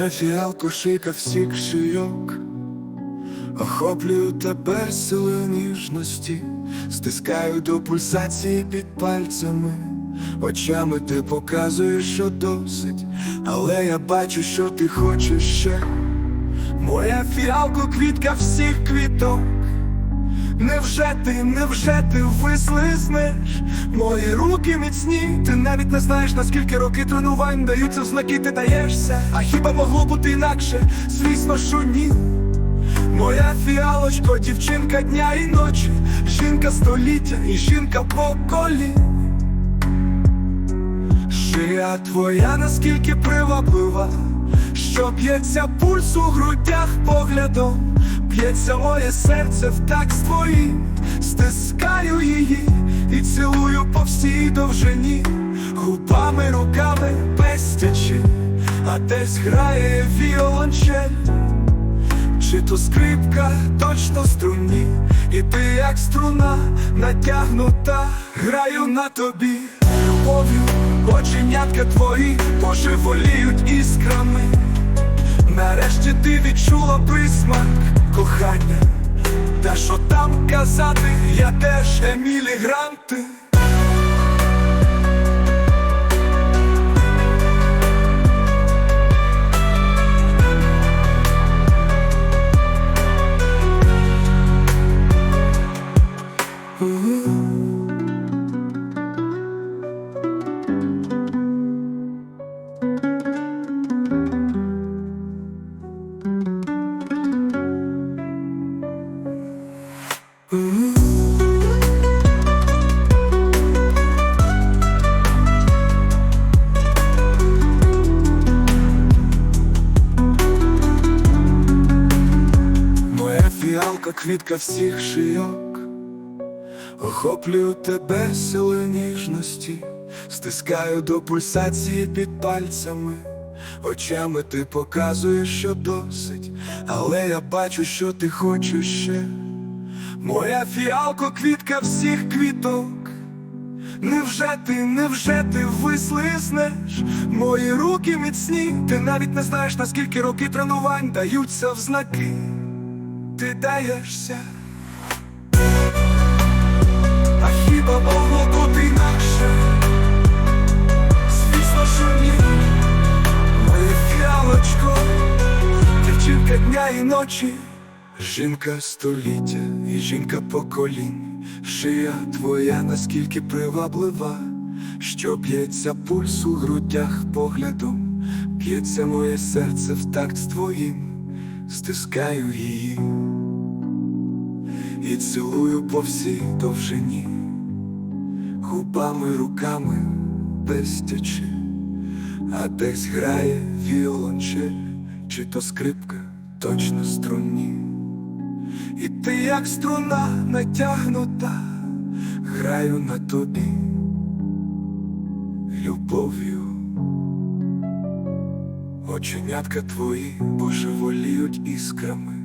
Моя фіал шийка всіх шийок, охоплюю тебе силою ніжності, стискаю до пульсації під пальцями, очами ти показуєш, що досить, але я бачу, що ти хочеш ще. Моя фіалко квітка всіх квіток. Невже ти, невже ти вислизнеш Мої руки міцні, ти навіть не знаєш, наскільки роки тренувань даються знаки, ти даєшся, а хіба могло бути інакше? Звісно, що ні. Моя фіалочко, дівчинка дня і ночі, жінка століття і жінка поколінь. Шия твоя наскільки приваблива, що б'ється пульс у грудях поглядом, б'ється моє серце в так твоїм, стискаю її і цілую по всій довжині, губами, руками пестячи, а десь грає віолончель. Чи то скрипка точно струні, і ти як струна натягнута, граю на тобі. Любов'ю, оченятка твої. Божеволіють іскрами. Нарешті ти відчула присмак там казати, я теж Емілі Гранти. Моя фіалка, квітка всіх шийок, охоплюю тебе силою ніжності, стискаю до пульсації під пальцями, очами ти показуєш, що досить, але я бачу, що ти хочеш ще. Моя фіалко, квітка всіх квіток. Невже ти, невже ти вислизнеш? Мої руки міцні, ти навіть не знаєш, наскільки роки тренувань даються в знаки ти даєшся. А хіба могло бути інакше? Звісно, що ні. Моє фіалочко, дівчинка дня і ночі, жінка століття і жінка поколінь. Шия твоя наскільки приваблива, що б'ється пульс у грудях поглядом, б'ється моє серце в такт з твоїм стискаю її цілую по всій довжині, губами, руками пестячи, а десь грає віолончель, чи то скрипка точно струнні. І ти, як струна натягнута, граю на тобі любов'ю. Оченятка твої божеволіють іскрами,